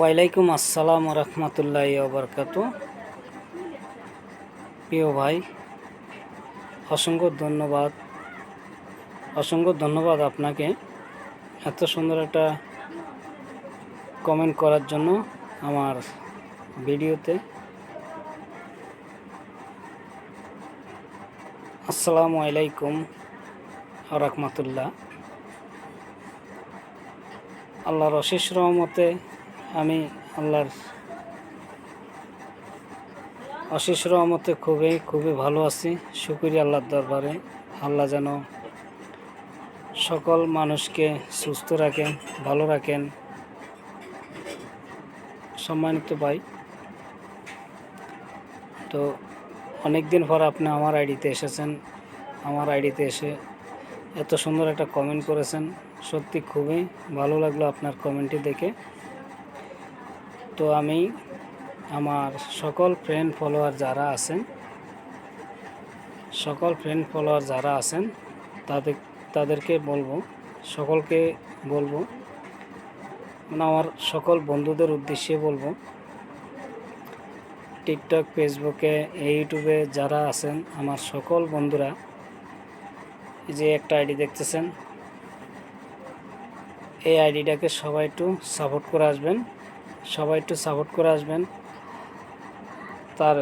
ওয়ালাইকুম আসসালাম রহমতুল্লাহ বরকাত প্রিয় ভাই, অসংখ্য ধন্যবাদ। অসংখ্য ধন্যবাদ আপনাকে এত সুন্দর একটা কমেন্ট করার জন্য আমার ভিডিওতে। আসসালামু আলাইকুম রহমতুল্লাহ। আল্লাহর অশেষ রহমতে আমি আল্লাহর অশেষ রহমতে খুবই খুবই ভালো আছি। শুকুরি আল্লাহর দরবারে। আল্লাহ যেন সকল মানুষকে সুস্থ রাখেন, ভালো রাখেন। সম্মানিত ভাই, তো অনেক দিন পর আপনি আমার আইডিতে এসেছেন। আমার আইডিতে এসে এত সুন্দর একটা কমেন্ট করেছেন। সত্যি খুবই ভালো লাগল আপনার কমেন্টটি দেখে। তো আমি আমার সকল ফ্রেন্ড ফলোয়ার যারা আছেন, সকল ফ্রেন্ড ফলোয়ার যারা আছেন, তাদের, তাদেরকে বলব, সকলকে বলব মানে আমার সকল বন্ধুদের উদ্দেশ্যে বলব টিকটক ফেসবুকে ইউটিউবে যারা আছেন, আমার সকল বন্ধুরা যে একটা আইডি দেখতেছেন, এই আইডিটাকে সবাই একটু সাপোর্ট করে আসবেন। সবাই একটু সাপোর্ট করে আসবেন। তার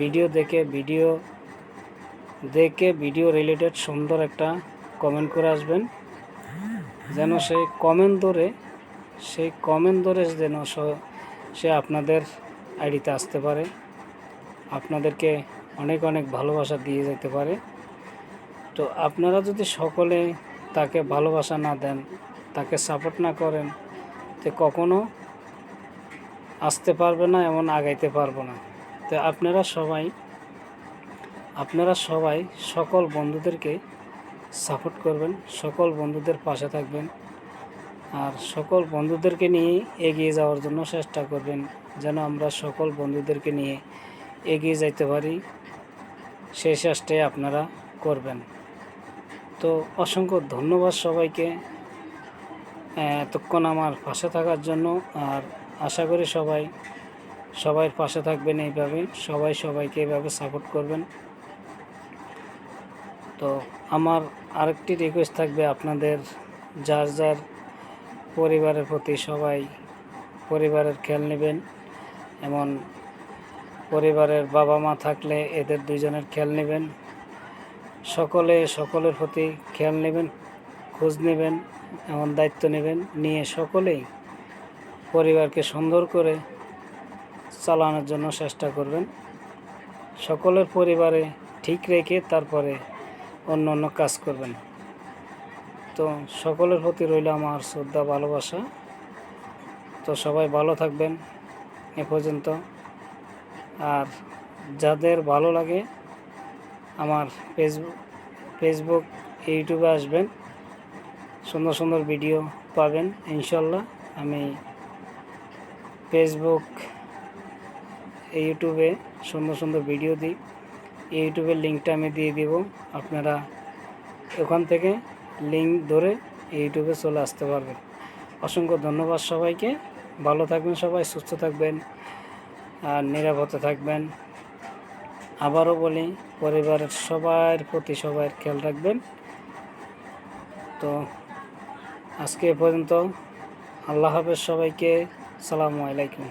ভিডিও দেখে ভিডিও দেখে ভিডিও রিলেটেড সুন্দর একটা কমেন্ট করে আসবেন। যেন সেই কমেন্ট ধরে, সেই কমেন্ট ধরে যেন সে আপনাদের আইডিতে আসতে পারে। আপনাদেরকে অনেক অনেক ভালোবাসা দিয়ে যেতে পারে। তো আপনারা যদি সকলে তাকে ভালোবাসা না দেন, তাকে সাপোর্ট না করেন, তো কখনো আসতে পারবে না, এমন আগাইতে পারব না। তো আপনারা সবাই আপনারা সবাই সকল বন্ধুদেরকে সাপোর্ট করবেন, সকল বন্ধুদের পাশে থাকবেন, আর সকল বন্ধুদেরকে নিয়ে এগিয়ে যাওয়ার জন্য চেষ্টা করবেন, যেন আমরা সকল বন্ধুদেরকে নিয়ে এগিয়ে যাইতে পারি সেই চেষ্টাই আপনারা করবেন। তো অসংখ্য ধন্যবাদ সবাইকে। এতক্ষণ আমার পাশে থাকার জন্য, আর আশা করি সবাই সবাই পাশে থাকবেন এইভাবে। সবাই সবাইকে এইভাবে সাপোর্ট করবেন। তো আমার আরেকটি রিকোয়েস্ট থাকবে আপনাদের। যার যার পরিবারের প্রতি সবাই পরিবারের খেয়াল নেবেন। এমন পরিবারের বাবা মা থাকলে এদের দুজনের খেয়াল নেবেন। সকলে সকলের প্রতি খেয়াল নেবেন, খোঁজ নেবেন, এমন দায়িত্ব নেবেন নিয়ে সকলেই পরিবারকে সুন্দর করে চালানোর জন্য চেষ্টা করবেন। সকলের পরিবারে ঠিক রেখে তারপরে অন্য অন্য কাজ করবেন। তো সকলের প্রতি রইল আমার শ্রদ্ধা, ভালোবাসা। তো সবাই ভালো থাকবেন এ পর্যন্ত। আর যাদের ভালো লাগে আমার ফেসবুক ফেসবুক, ইউটিউবে আসবেন। সুন্দর সুন্দর ভিডিও পাবেন, ইনশাল্লাহ। আমি ফেসবুক ইউটিউবে সুন্দর সুন্দর ভিডিও দিই। ইউটিউবের লিঙ্কটা আমি দিয়ে দিব। আপনারা ওখান থেকে লিঙ্ক ধরে ইউটিউবে চলে আসতে পারবেন। অসংখ্য ধন্যবাদ সবাইকে। ভালো থাকবেন সবাই, সুস্থ থাকবেন আর নিরাপদে থাকবেন। আবারও বলি, পরিবারের সবার প্রতি সবার খেয়াল রাখবেন। তো আজকে এ পর্যন্ত আল্লাহ হাফেজ সবাইকে সালামু আলাইকুম।